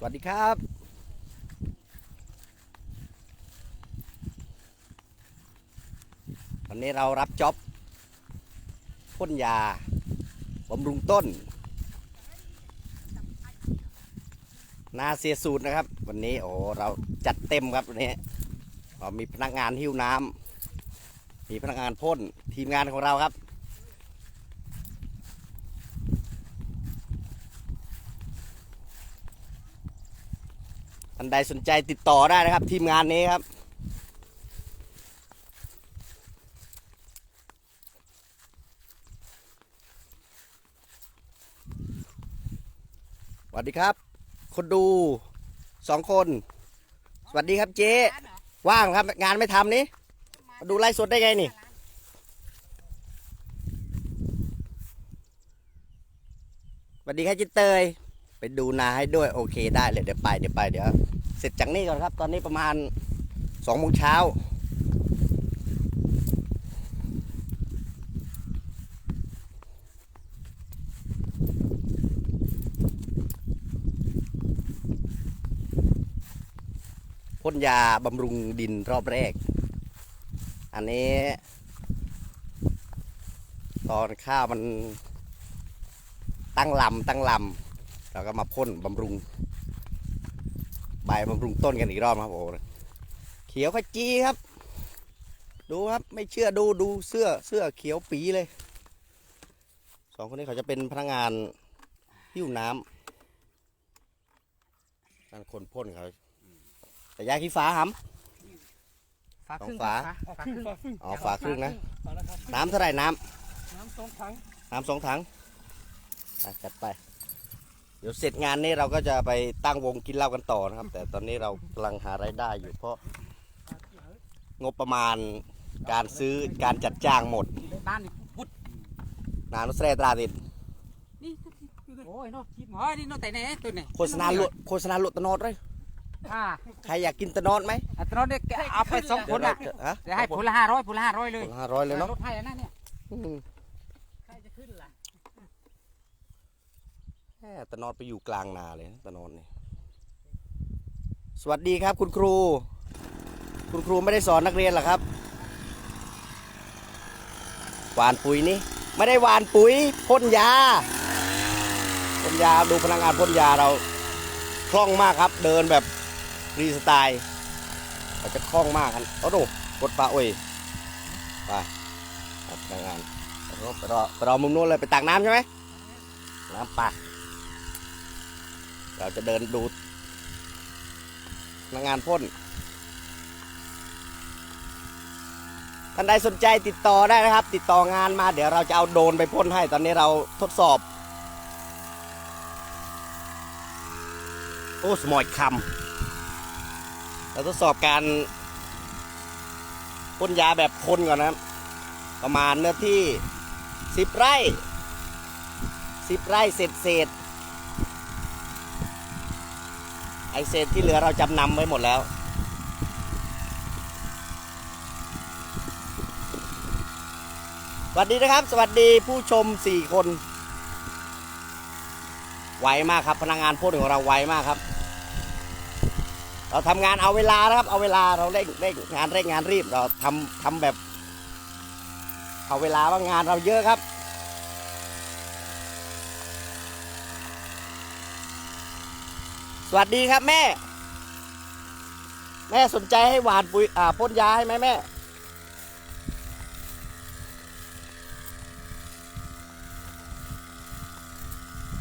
สวัสดีครับวันนี้เรารับจ็อบพ่นยาบำรุงต้น นาเสียสูตรนะครับ วันนี้โอ้เราจัดเต็มครับวันนี้เรามีพนักงานหิ้วน้ำมีพนักงานพ่นทีมงานของเราครับ ท่าน ใดสนใจติดต่อได้นะครับ ทีมงานนี้ครับ สวัสดีครับ คนดูสองคน สวัสดีครับเจ๊ว่างครับงานไม่ทำนี่มาดูไลฟ์สดได้ไงนี่สวัสดีครับจิตเตย ไปดูนาให้ด้วย โอเคได้เลยเดี๋ยวไปเดี๋ยวไปเดี๋ยว เสร็จจากนี่ก่อนครับ ตอนนี้ประมาณสองโมงเช้าพ่นยาบำรุงดินรอบแรก อันนี้ ตอนข้าวมันตั้งลำตั้งลำเราก็มาพ่นบำรุง ใบบำรุงต้นกันอีกรอบครับโอ้เขียวขจีครับ ดูครับไม่เชื่อดูดูเสื้อเสื้อเขียวปีเลยสองคนนี้เขาจะเป็นพนักงานหิ้วน้ำนั่นคนพ่นเขาแต่ยาขี้ฟ้าหฝาครึ่งฝาฝาครึ่งำอ๋อฝาครึ่งนะเอาละครับน้ำเท่าไหร่น้น้ำสองถังำน้ำสองถังอะจัดไป เดี๋ยวเสร็จงานนี้เราก็จะไปตั้งวงกินเหล้ากันต่อนะครับ แต่ตอนนี้เรากำลังหารายได้อยู่เพราะงบประมาณการซื้อการจัดจ้างหมดบ้านนี่พุดนานแสรตราติดนี่โอ้ยเนาะคิดหมอนี่เนาะแต่ไหนตัวไหนโฆษณาลวดโฆษณาลวดตะโนดเลยอ่าใครอยากกินตะโนดไหมอัตราเด็กเอาไปสองคนเดี๋ยวอะเราจะฮะเดี๋ยวให้ผลละห้าร้อยผลละห้าร้อยเลยห้าร้อยเลยเนาะลดให้นะเนี่ย อืม ใครจะขึ้นล่ะ แหม่ตะโนดไปอยู่กลางนาเลยนะตะนดนี่สวัสดีครับคุณครู คุณครูไม่ได้สอนนักเรียนหรอครับหวานปุ๋ยนี่ไม่ได้หวานปุ๋ยพ่นยาพ่นยาดูพนักงานพ่นยาเราคล่องมากครับ เดินแบบรีสไตล์เราจะคล่องมากกันโอ้โหกดปลาโอ้ยไปครับพนักงานรอไปรอไปรอมุมนู้นเลยไปตักน้ำใช่ไหมน้ำปลา เราจะเดินดูพนักงานพ่นท่านใดสนใจติดต่อได้นะครับ ติดต่องานมาเดี๋ยวเราจะเอาโดนไปพ่นให้ตอนนี้เราทดสอบ โอ้สมอยคำเราทดสอบการพ่นยาแบบพ่นก่อนนะครับ ประมาณเนื้อที่สิบไร่สิบไร่เศษเศษไอ เศษที่เหลือเราจำนำไว้หมดแล้ว สวัสดีนะครับ สวัสดีผู้ชม 4 คน ไวมากครับ พนักงานพ่นของเราไวมากครับ เราทำงานเอาเวลานะครับ เอาเวลาเราเร่งเร่งงานเร่งงานรีบเราทำทำแบบ เอาเวลาว่างานเราเยอะครับ สวัสดีครับแม่ แม่สนใจให้หวานปุ๋ยอ่าพ่นยาให้ไหมแม่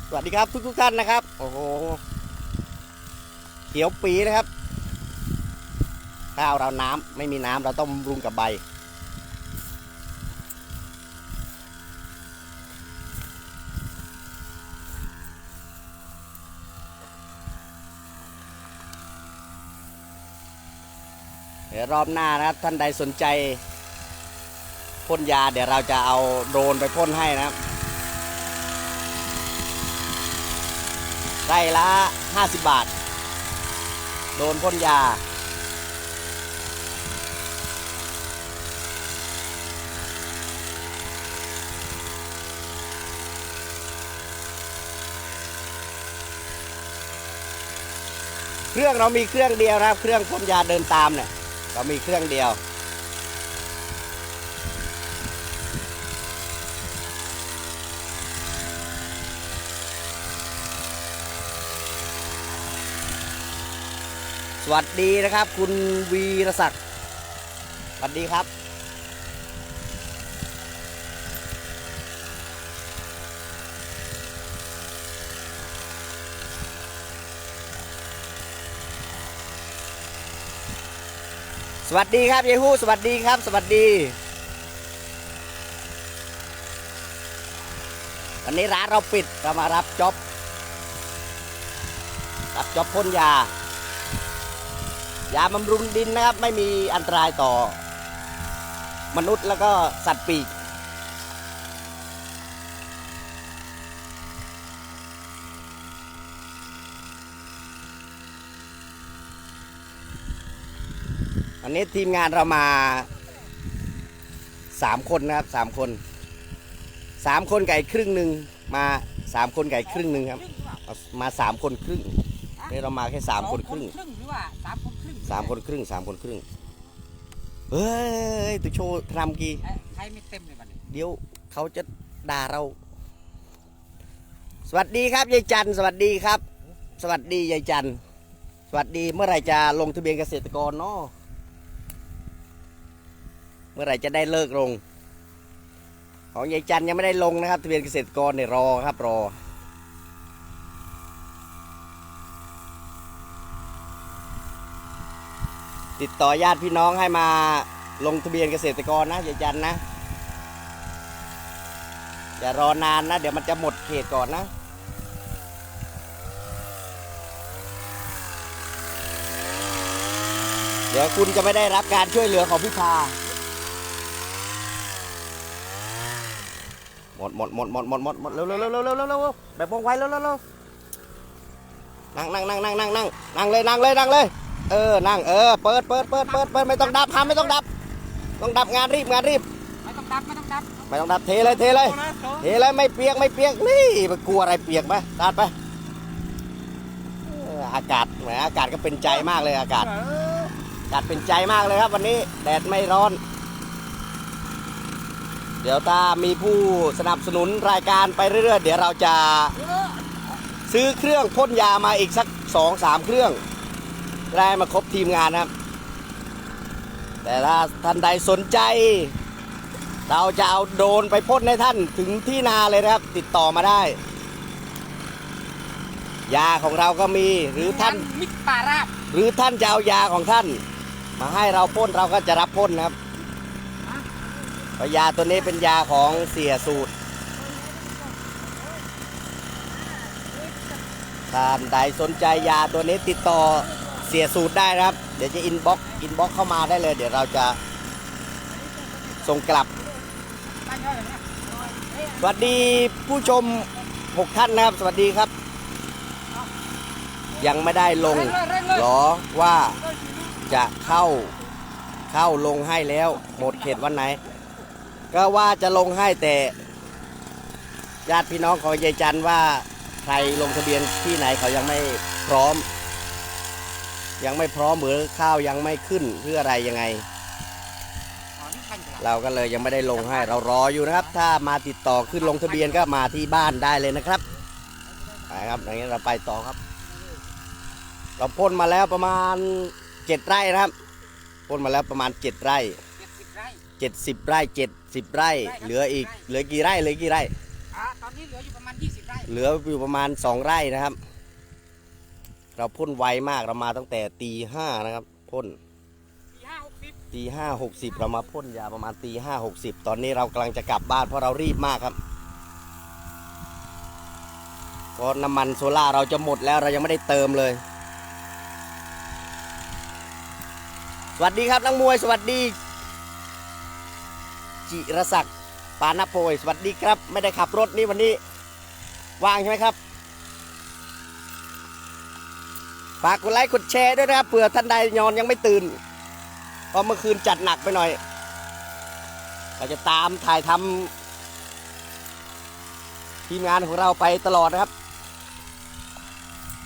สวัสดีครับทุกทุกท่านนะครับ โอ้โห เขียวปีนะครับ ข้าวเราน้ำไม่มีน้ำเราต้องรุงกับใบ ดี๋ยวรอบหน้านะครับท่านใดสนใจพ่นยาเดี๋ยวเราจะเอาโดรนไปพ่นให้นะครับไร่ละ 50 บาท โดนพ่นยา เครื่องเรามีเครื่องเดียวนะครับ เครื่องพ่นยาเดินตามเนี่ย เรามีเครื่องเดียว สวัสดีนะครับ คุณวีรศักดิ์สวัสดีครับ สวัสดีครับยายฮูสวัสดีครับ สวัสดี วันนี้ร้านเราปิดเรามารับจ็อบรับจ็อบพ่นยา ยาบำรุงดินนะครับ ไม่มีอันตรายต่อ มนุษย์แล้วก็สัตว์ปีก วันนี้ทีมงานเรามาสามคนนะครับสามคนสามคนไก่ครึ่งหนึ่งมาสามคนไก่ครึ่งหนึ่งครับเอามาสามคนครึ่งนี่เรามาแค่สามคนครึ่งครึ่งหรือว่าสามคนครึ่งสามคนครึ่งสามคนครึ่งเฮ้ยตุโชว์ทำกี่เอ้ยใช้ไม่เต็มเลยวันนี้เดี๋ยวเขาจะด่าเรา สวัสดีครับยายจันทร์สวัสดีครับ สวัสดียายจันทร์สวัสดีเมื่อไหรจะลงทะเบียนเกษตรกรเนาะเมื่อไหรจะได้เลิกลง ของยายจันยังไม่ได้ลงนะครับทะเบียนเกษตรกรเนี่ยรอครับรอ ติดต่อญาติพี่น้องให้มาลงทะเบียนเกษตรกรนะยายจันนะอย่ารอนานนะ เดี๋ยวมันจะหมดเขตก่อนนะเดี๋ยวคุณจะไม่ได้รับการช่วยเหลือของพิพา หมดหมดหมดหมดหมดหมดหมดเร็วเร็วเร็วเร็วเร็วเร็วเร็วแบบว่องไวเร็วเร็วเร็วนั่งนั่งนั่งนั่งนั่งนั่งนั่งเลยนั่งเลยนั่งเลย เออนั่งเออเปิดเปิดเปิดเปิดเปิดไม่ต้องดับทำไม่ต้องดับ ต้องดับงานรีบงานรีบไม่ต้องดับไม่ต้องดับไม่ต้องดับเทเลยเทเลยเทเลยไม่เปียกไม่เปียกนี่ไปกลัวอะไรเปียกไหมดาดไปเอออากาศแหมอากาศก็เป็นใจมากเลยอากาศอากาศเป็นใจมากเลยครับ วันนี้แดดไม่ร้อนเดี๋ยวถ้ามีผู้สนับสนุนรายการไปเรื่อยๆ เดี๋ยวเราจะซื้อเครื่องพ่นยามาอีกสักสองสามเครื่องได้มาครบทีมงานนะครับ แต่ถ้าท่านใดสนใจ เราจะเอาโดรนไปพ่นให้ท่านถึงที่นาเลยนะครับ ติดต่อมาได้ ยาของเราก็มีหรือท่านมิตรป่าราบหรือท่านจะเอายาของท่าน มาให้เราพ่นเราก็จะรับพ่นนะครับเพราะ ยาตัวนี้เป็นยาของเสียสูตรท่านใดสนใจยาตัวนี้ติดต่อเสียสูตรได้นะครับ เดี๋ยวจะอินบ็อกอินบ็อกเข้ามาได้เลย เดี๋ยวเราจะส่งกลับ สวัสดีผู้ชม 6 ท่านนะครับ สวัสดีครับ ยังไม่ได้ลงหรอว่าจะเข้าเข้าลงให้แล้ว หมดเขตวันไหน ก็ว่าจะลงให้แต่ ญาติพี่น้องของยายจันว่าใครลงทะเบียนที่ไหนเขายังไม่พร้อม ยังไม่พร้อมหรือข้าวยังไม่ขึ้นเพื่ออะไรยังไง เราก็เลยยังไม่ได้ลงให้เรารออยู่นะครับ ถ้ามาติดต่อขึ้นลงทะเบียนก็มาที่บ้านได้เลยนะครับไปครับอย่างนี้เราไปต่อครับ เราพ่นมาแล้วประมาณเจ็ดไร่นะครับพ่นมาแล้วประมาณเจ็ดไร่ เจ็ดสิบไร่เจ็ดสิบไร่เจ็ดสิบไร่ เหลืออีก เหลือกี่ไร่ เหลือกี่ไร่ อ่าตอนนี้เหลืออยู่ประมาณยี่สิบไร่เหลืออยู่ประมาณสองไร่นะครับ เราพ่นไวมาก เรามาตั้งแต่ตีห้านะครับ พ่นสี่ห้าหกสิบตีห้าหกสิบเรามาพ่นยาประมาณตีห้าหกสิบตอนนี้เรากำลังจะกลับบ้านเพราะเรารีบมากครับเพราะน้ำมันโซล่าร์เราจะหมดแล้วเรายังไม่ได้เติมเลย สวัสดีครับนักมวยสวัสดี จิรศักดิ์ปานโพยสวัสดีครับ ไม่ได้ขับรถนี่วันนี้ว่างใช่ไหมครับฝากกดไลค์กดแชร์ด้วยนะครับเผื่อท่านใดนอนยังไม่ตื่นเพราะเมื่อคืนจัดหนักไปหน่อยเราจะตามถ่ายทำทีมงานของเราไปตลอดนะครับ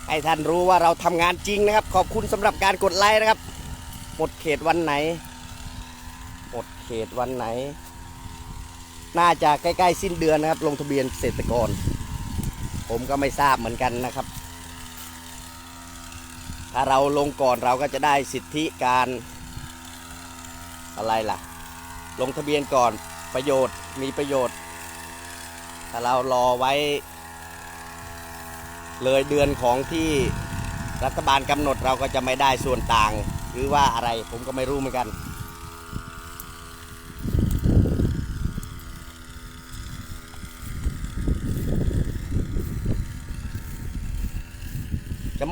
ให้ท่านรู้ว่าเราทำงานจริงนะครับ ขอบคุณสำหรับการกดไลค์นะครับ หมดเขตวันไหน หมดเขตวันไหน น่าจะใกล้ๆสิ้นเดือนนะครับ ลงทะเบียนเกษตรกร ผมก็ไม่ทราบเหมือนกันนะครับ ถ้าเราลงก่อนเราก็จะได้สิทธิการอะไรล่ะ ลงทะเบียนก่อนประโยชน์มีประโยชน์ ถ้าเรารอไว้ เลยเดือนของที่รัฐบาลกำหนดเราก็จะไม่ได้ส่วนต่าง หรือว่าอะไรผมก็ไม่รู้เหมือนกัน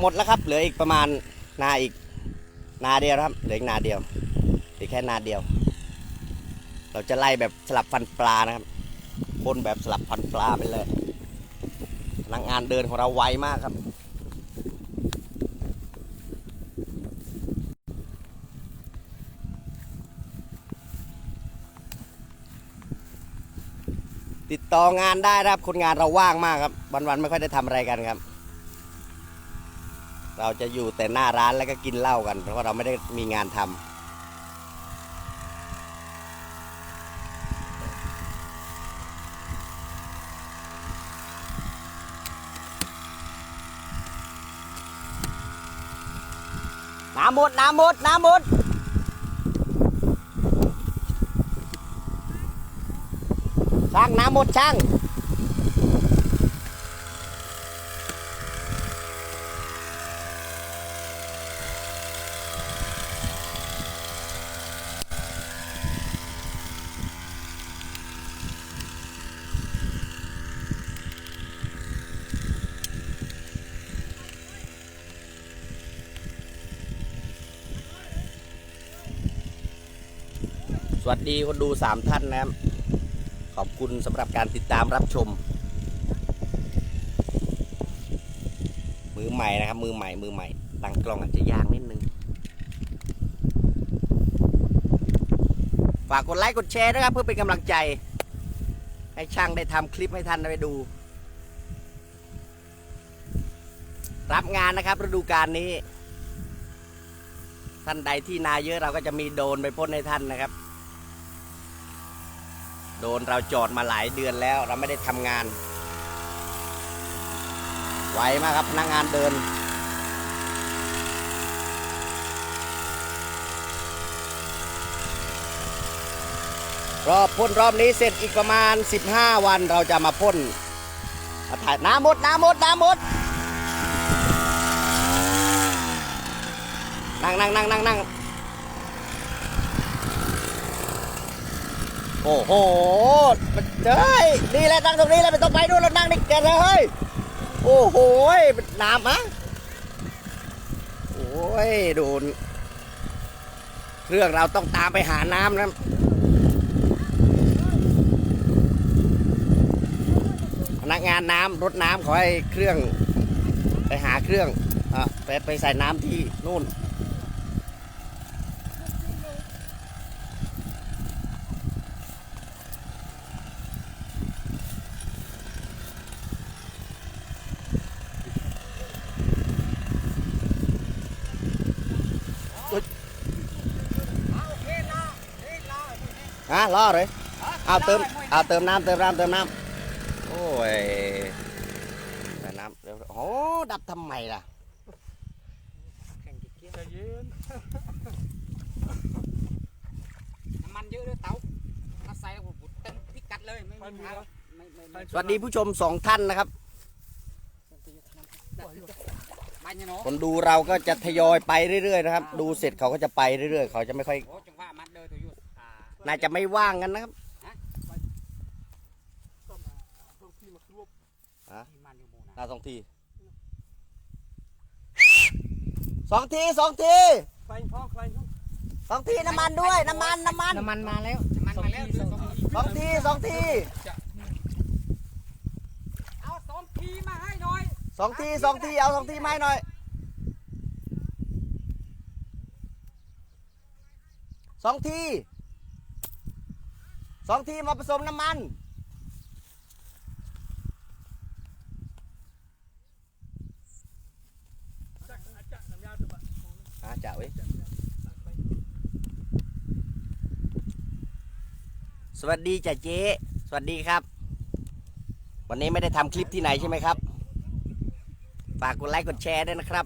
หมดแล้วครับ เหลืออีกประมาณนาอีกนาเดียวครับ เหลืออีกนาเดียวอีกแค่นาเดียว เราจะไล่แบบสลับฟันปลานะครับพ่นแบบสลับฟันปลาไปเลยพนักงานเดินของเราไวมากครับติดต่องานได้นะครับคนงานเราว่างมากครับ วันๆไม่ค่อยได้ทำอะไรกันครับ เราจะอยู่แต่หน้าร้านแล้วก็กินเหล้ากัน เพราะว่าเราไม่ได้มีงานทำน้ำหมดน้ำหมดน้ำหมดช่างน้ำหมดช่าง วัสดีคนดูสามท่านนะครับ ขอบคุณสำหรับการติดตามรับชม มือใหม่นะครับ มือใหม่มือใหม่ตั้งกล้องอาจจะยากนิดนึง ฝากกดไลค์กดแชร์นะครับ เพื่อเป็นกำลังใจ ให้ช่างได้ทำคลิปให้ท่านได้ดู รับงานนะครับฤดูกาลนี้ท่านใดที่นาเยอะเราก็จะมีโดนไปพ่นให้ท่านนะครับ โดนเราจอดมาหลายเดือนแล้วเราไม่ได้ทำงานไวมากครับพนักงานเดิน รอบพ่นรอบนี้เสร็จอีกประมาณ 15 วันเราจะมาพ่นมาถ่ายน้ำหมดน้ำหมดน้ำหมดนั่งนั่งนั่งนั่งนั่ง อ้โหเฮ้ยนี่แหละนั่งตรงนี้แหละไม่ต้องไปนู่นเรานั่งนี่แกเลยเฮ้ยโอ้โหเป็นน้ำมะโอ้ยดูนเครื่องเราต้องตามไปหาน้ำนะพนักงานน้ำรถน้ำขอให้เครื่อง ไปหาเครื่องอะไปไปใส่น้ำที่นู่น ฮะล่อเลยเอาเติมเอาเติมน้ำเติมน้ำเติมน้ำโอ้ยเติมน้ำเดี๋ยวโอ้ดับทำไมล่ะใจเย็นน้ำมันเยอะด้วยเตาถ้าใส่แล้วผมเต็มพิกัดเลยไม่มีปัญหาไม่ไม่ไม่สวัสดีผู้ชมสองท่านนะครับไม่เนี่ยเนาะคนดูเราก็จะทยอยไปเรื่อยๆนะครับ ดูเสร็จเขาก็จะไปเรื่อยๆ เขาจะไม่ค่อย น่าจะไม่ว่างกันนะครับต้องที่มารวบที่มันอยู่หมู่นะนาสองทีสองทีสองทีใครพ่อใครพ่อสองทีน้ำมันด้วยน้ำมันน้ำมันน้ำมันมาแล้วน้ำมันมาแล้วเดือสองทีสองทีสองทีเอาสองทีมาให้หน่อยสองทีสองทีเอาสองทีมาให้หน่อยสองที สองทีมาผสมน้ำมัน อาจ่าเว้สวัสดีจ่าเจ๊สวัสดีครับ วันนี้ไม่ได้ทำคลิปที่ไหนใช่ไหมครับ ฝากกดไลค์กดแชร์ด้วยนะครับ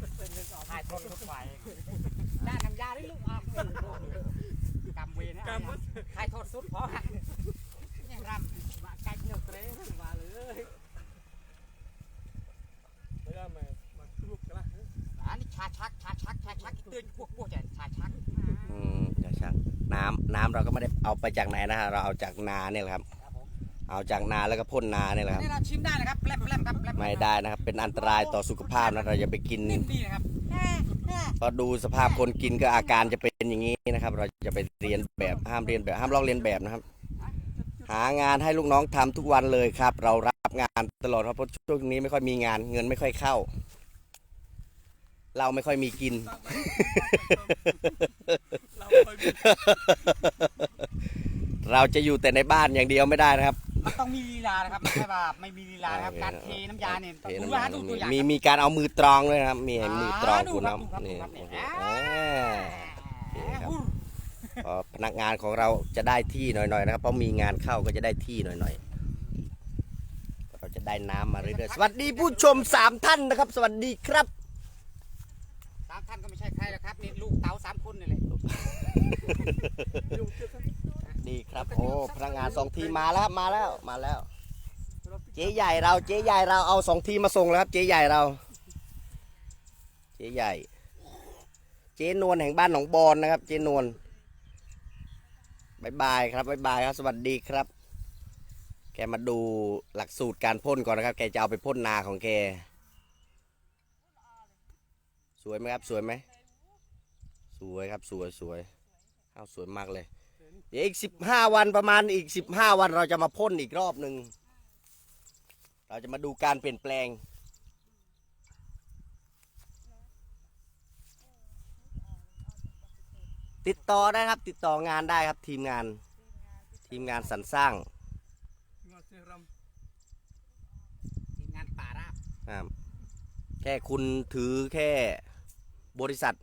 ไม่ได้เอาไปจากไหนนะฮะเราเอาจากนาเนี่ยแหละครับครับผมเอาจากนาแล้วก็พ่นนาเนี่ยแหละครับ นี่เราชิมได้นะครับแปลบแปลบครับแปลบไม่ได้นะครับ เป็นอันตรายต่อสุขภาพนะเราอย่าไปกินนิ่มดีนะครับเพราะดูสภาพคนกินก็อาการจะเป็นอย่างนี้นะครับ เราจะไปเรียนแบบห้ามเรียนแบบห้ามลอกเรียนแบบนะครับ หางานให้ลูกน้องทำทุกวันเลยครับ เรารับงานตลอดครับเพราะช่วงนี้ไม่ค่อยมีงานเงินไม่ค่อยเข้า เราไม่ค่อยมีกิน เราเคยมีเราจะอยู่แต่ในบ้านอย่างเดียวไม่ได้นะครับ มันต้องมีลีลานะครับไม่ใช่ว่าไม่มีลีลานะครับการเทน้ำยาเนี่ยเทดูน้ำว่ายาดูตัวอย่างมีมีการเอามือตรองด้วยนะครับ มีอ่ามือตรองดูคุณครันะบดูครับนี่ดูครับโอ้โหเนี่ยอ่าอ่าครับพอพนักงานของเราจะได้ที่หน่อยๆนะครับเพราะมีงานเข้าก็จะได้ที่หน่อยๆเราจะได้น้ำมาเรื่อยๆสวัสดีผู้ชมสามท่านนะครับ สวัสดีครับสาม ท่านก็ไม่ใช่ใครหรอกครับนี่ลูกเต๋าสามคนนี่แหละยุ่งเยอะกันดีครับ โอ้พนักงานสองทีมมาแล้วมาแล้วมาแล้วเราติดเจ๊ใหญ่เราเจ๊ใหญ่เราเอาสองทีมมาส่งแล้วครับ เจ๊ใหญ่เรา เจ๊ใหญ่ เจ๊นวลแห่งบ้านหนองบอนนะครับ เจ๊นวลบายบายครับบายบายครับ สวัสดีครับ แกมาดูหลักสูตรการพ่นก่อนนะครับ แกจะเอาไปพ่นนาของแก สวยไหมครับ สวยไหม สวยครับ สวยสวยข้าวสวยมากเลย เดี๋ยวอีกสิบห้าวันประมาณอีกสิบห้าวันเราจะมาพ่นอีกรอบหนึ่ง เราจะมาดูการเปลี่ยนแปลง ติดต่อได้ครับ ติดต่องานได้ครับทีมงาน ทีมงานสรรสร้างงานเซรัมทีมงานป่าราบอ่าแค่คุณถือแค่ บริษัท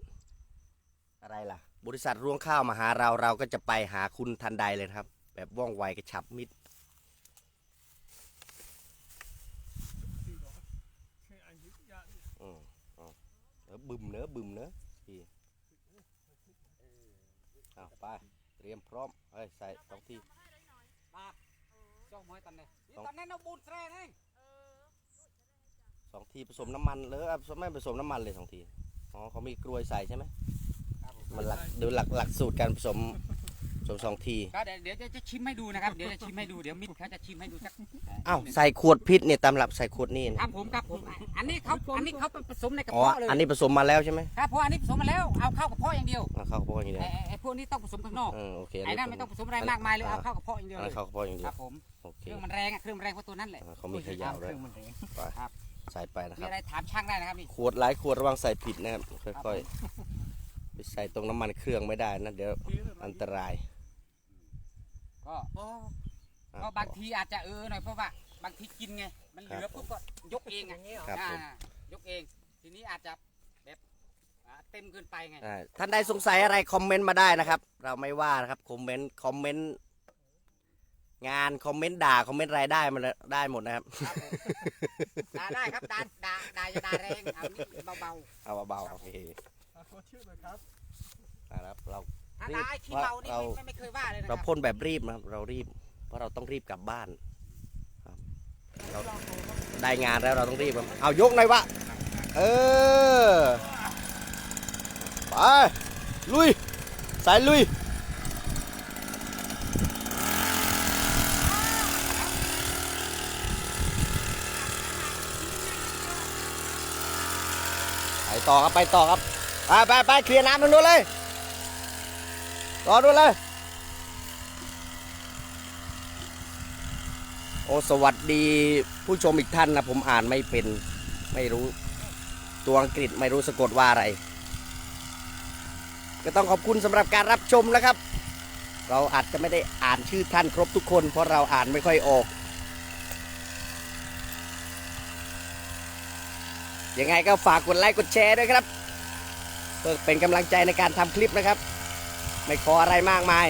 อะไรล่ะ บริษัทรวงข้าวมาหาเราเราก็จะไปหาคุณทันใดเลยครับ แบบว่องไวกระฉับมิดสี่ดอกแค่อันนี้ยาอืมเอาเออบึมเนอะบึมเนอะพี่เอาไปเตรียมพร้อมเฮ้ยใส่สองทีป่าจ้องมอยตอนนี้นี่ต้องตอนนี้เราบูนแสรนี่สองทีผสมน้ำมันเลยอะไม่ผสมน้ำมันเลยสองที อ๋อเขามีกลวยใส่ใช่ไหมครับผมมันหลักดูหลักหลักสูตรการผสมผสมสองทีก็เดี๋ยวเดี๋ยวจะจะชิมให้ดูนะครับเดี๋ยวจะชิมให้ดูเดี๋ยวมิดเขาจะชิมให้ดูสักอ้าวใส่ขวดพิษเนี่ยตำรับใส่ขวดนี่คนะรับผมครับผมอันนี้เขาอันนี้เขาผสมในกระอ๋อเพาะเลยอันนี้ผสมมาแล้วใช่ไหมครับเพราะอันนี้ผสมมาแล้วเอาเข้ากระเพาะอย่างเดียวเอาเข้ากระเพาะอย่างเดียวไอ้ไอ้ไอ้พวกนี้ต้องผสมข้างนอกเออโอเคไอ้นั่นไม่ต้องผสมอะไรมากมายเลยเอาเข้ากระเพาะอย่างเดียวอันเลนั้นยเข้ากระเพาะอย่างเดีคยวรับผมโอเคเครื่องมันแรงอะเครื่องมันแรงเพราะตัวนั้นแหละอ่าเขามีเขย่าด้วยเครื่องมันแรง ไปครับ ใส่ไปนะคมีรับ อะไรถามช่างได้นะครับนี่ขวดหลายขวดระวังใส่ผิดนะครับค่อยๆไปใส่ตรงน้ำมันเครื่องไม่ได้นะเดี๋ยวอันตรายก็อ๋ออะ ก็บางทีอาจจะเออหน่อยเพราะว่าบางทีกินไง มันเหลือปุ๊บก็ยกเองอะครับผม อ่ายกเอง ทีนี้อาจจะแบบอ่าเต็มเกินไปไง อ่าท่านใดสงสัยอะไรคอมเมนต์มาได้นะครับ เราไม่ว่านะครับคอมเมนต์คอมเมนต์ งานคอมเมนต์ด่าคอมเมนต์รายได้มันได้หมดนะครับครับผมด่าได้ครับด่าด่าด่าอย่าด่าแรงเอานิดเบาเอาเบาๆโอเคอะขอชื่อหน่อยครับนะครับเราๆถ้าด่าไอ้ขี้เมานี่เราไม่ไม่เคยว่าเลยนะคเรารับพ่นแบบรีบนะครับ เรารีบ เพราะเราต้องรีบกลับบ้านครับเราได้งานแล้วเราต้องรีบครับเอายกหน่อยวะเออไปลุยสายลุย ต่อครับไปต่อครับไปไปไปเคลียร์น้ำทางนู้นเลยรอดูนเลย โอ้สวัสดีผู้ชมอีกท่านนะผมอ่านไม่เป็นไม่รู้ตัวอังกฤษไม่รู้สะกดว่าอะไร ก็ต้องขอบคุณสำหรับการรับชมนะครับ เราอาจจะไม่ได้อ่านชื่อท่านครบทุกคน เพราะเราอ่านไม่ค่อยออก ยังไงก็ฝากกดไลค์กดแชร์ด้วยครับ เพื่อเป็นกำลังใจในการทำคลิปนะครับ ไม่ขออะไรมากมาย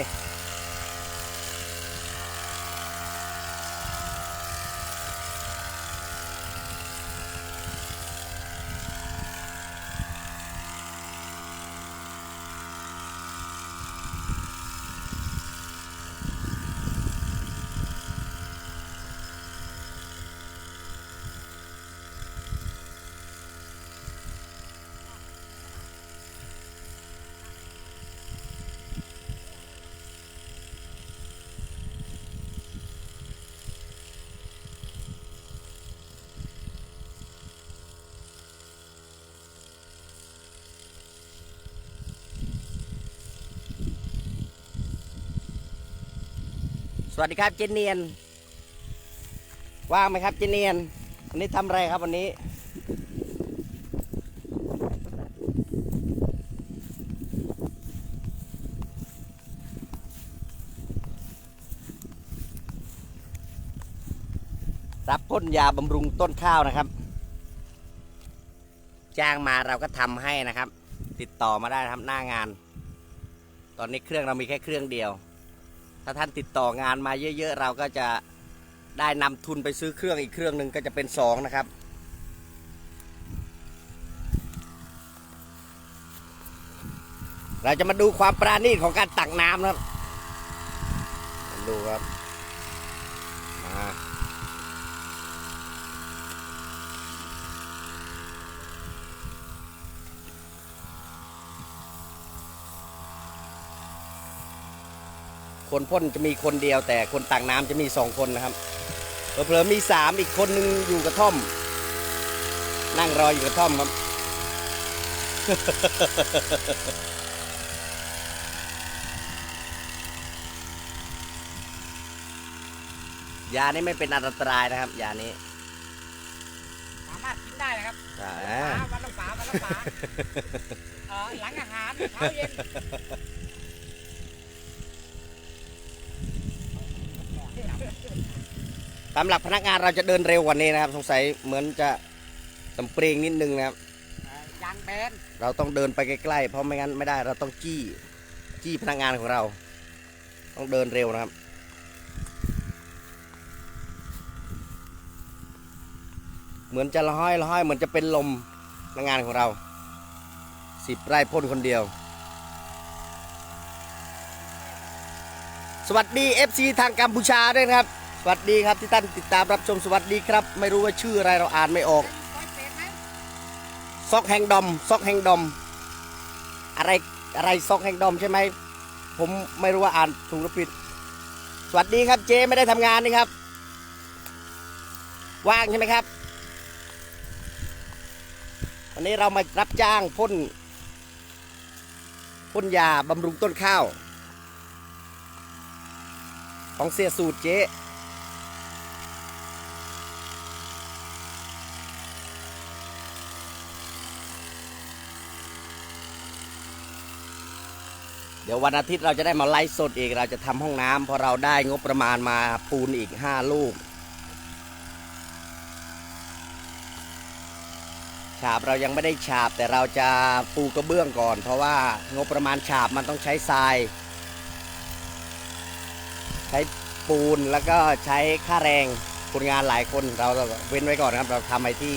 วัสดีครับเจนเนียน ว่างไหมครับเจนเนียน วันนี้ทำอะไรครับวันนี้ รับพ่นยาบำรุงต้นข้าวนะครับ จ้างมาเราก็ทำให้นะครับ ติดต่อมาได้ครับหน้างาน ตอนนี้เครื่องเรามีแค่เครื่องเดียว ถ้าท่านติดต่องานมาเยอะๆ เราก็จะได้นำทุนไปซื้อเครื่องอีกเครื่องหนึ่งก็จะเป็นสองนะครับ เราจะมาดูความปราณีตของการตักน้ำนะครับ ดูครับ คนพ่นจะมีคนเดียว แต่คนตักน้ำจะมีสองคนนะครับเผลอๆมีสามอีกคนหนึ่งอยู่กระท่อม นั่งรออยู่กระท่อมครับยานี้ไม่เป็นอันตรายนะครับยานี้ สามารถกินได้นะครับอ่าฝาวันละฝาวันละฝาเอ่อหลังอาหารเช้าเย็น สำหรับพนักงานเราจะเดินเร็วกว่านี้นะครับ สงสัยเหมือนจะสำเปรงนิดนึงนะครับเอ่อยางแบนเราต้องเดินไปใกล้ๆเพราะไม่งั้นไม่ได้เราต้องจี้จี้พนักงานของเรา ต้องเดินเร็วนะครับเหมือนจะละห้อยละห้อยเหมือนจะเป็นลมพนักงานของเราสิบไร่พ่นคนเดียว สวัสดี FC ทางกัมพูชาด้วยนะครับ สวัสดีครับที่ท่านติดตามรับชมสวัสดีครับ ไม่รู้ว่าชื่ออะไรเราอ่านไม่ออก ซอกแห่งดอมซอกแห่งดอม อะไรอะไรซอกแห่งดอมใช่ไหมผมไม่รู้ว่าอ่านถูกหรือผิด สวัสดีครับเจไม่ได้ทำงานนี่ครับ ว่างใช่ไหมครับ วันนี้เรามารับจ้างพ่นพ่นยาบำรุงต้นข้าว ของเสียสูตรเจ๊ ดี๋ยววันอาทิตย์เราจะได้มาไลฟ์สดอีกเราจะทำห้องน้ำเพราะเราได้งบประมาณมาปูนอีก 5 ลูก ฉาบเรายังไม่ได้ฉาบแต่เราจะปูกระเบื้องก่อน เพราะว่างบประมาณฉาบมันต้องใช้ทราย ใช้ปูนแล้วก็ใช้ค่าแรงคนงานหลายคนเราเว้นไว้ก่อนครับ เราทำไปที่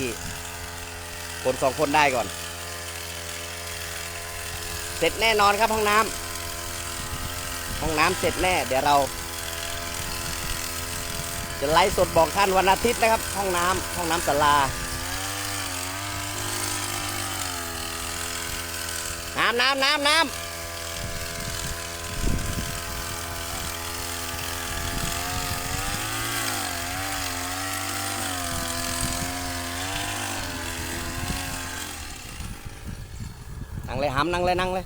คนสองคนได้ก่อน เสร็จแน่นอนครับห้องน้ำ ห้องน้ำเสร็จแน่ เดี๋ยวเรา จะไลฟ์สดบอกท่านวันอาทิตย์นะครับ ห้องน้ำห้องน้ำศาลาน้ำน้ำน้ำน้ำนั่งเลยหำนั่งเลยนั่งเลย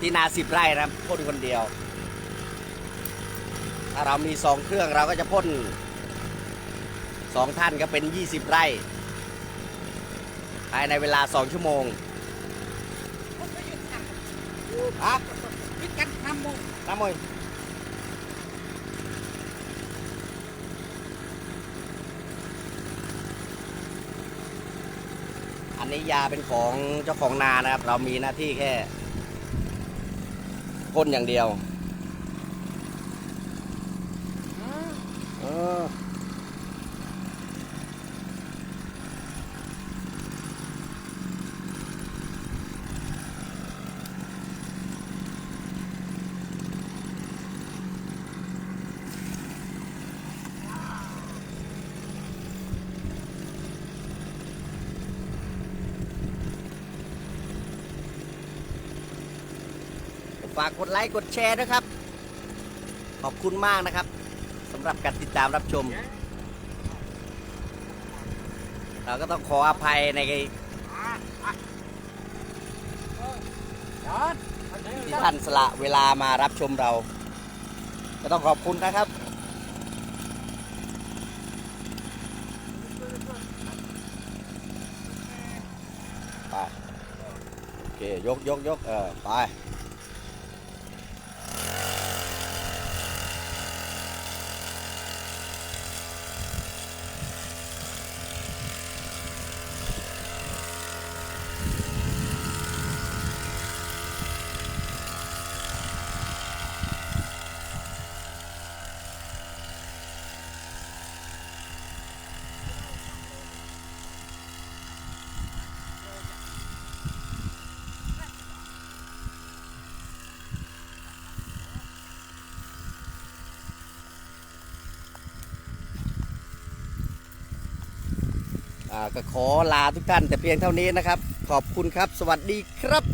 ที่นาสิบไร่นะครับพ่นคนเดียว ถ้าเรามีสองเครื่องเราก็จะพ่นสองท่านก็เป็นยี่สิบไร่ภายในเวลาสองชั่วโมงผมก็ยืนทอะำวิทย์กันทำมุงน้ำมวยอันนี้ยาเป็นของเจ้าของนานะครับ เรามีหน้าที่แค่ พ่นอย่างเดียว ฝากกดไลค์กดแชร์ด้วยครับ ขอบคุณมากนะครับสำหรับการติดตามรับชม เราก็ต้องขออภัยในที่ท่านสละเวลามารับชมเรา ก็ต้องขอบคุณนะครับไปโอเค ยกยกยกเออ ไป ก็ขอลาทุกท่านแต่เพียงเท่านี้นะครับ ขอบคุณครับ สวัสดีครับ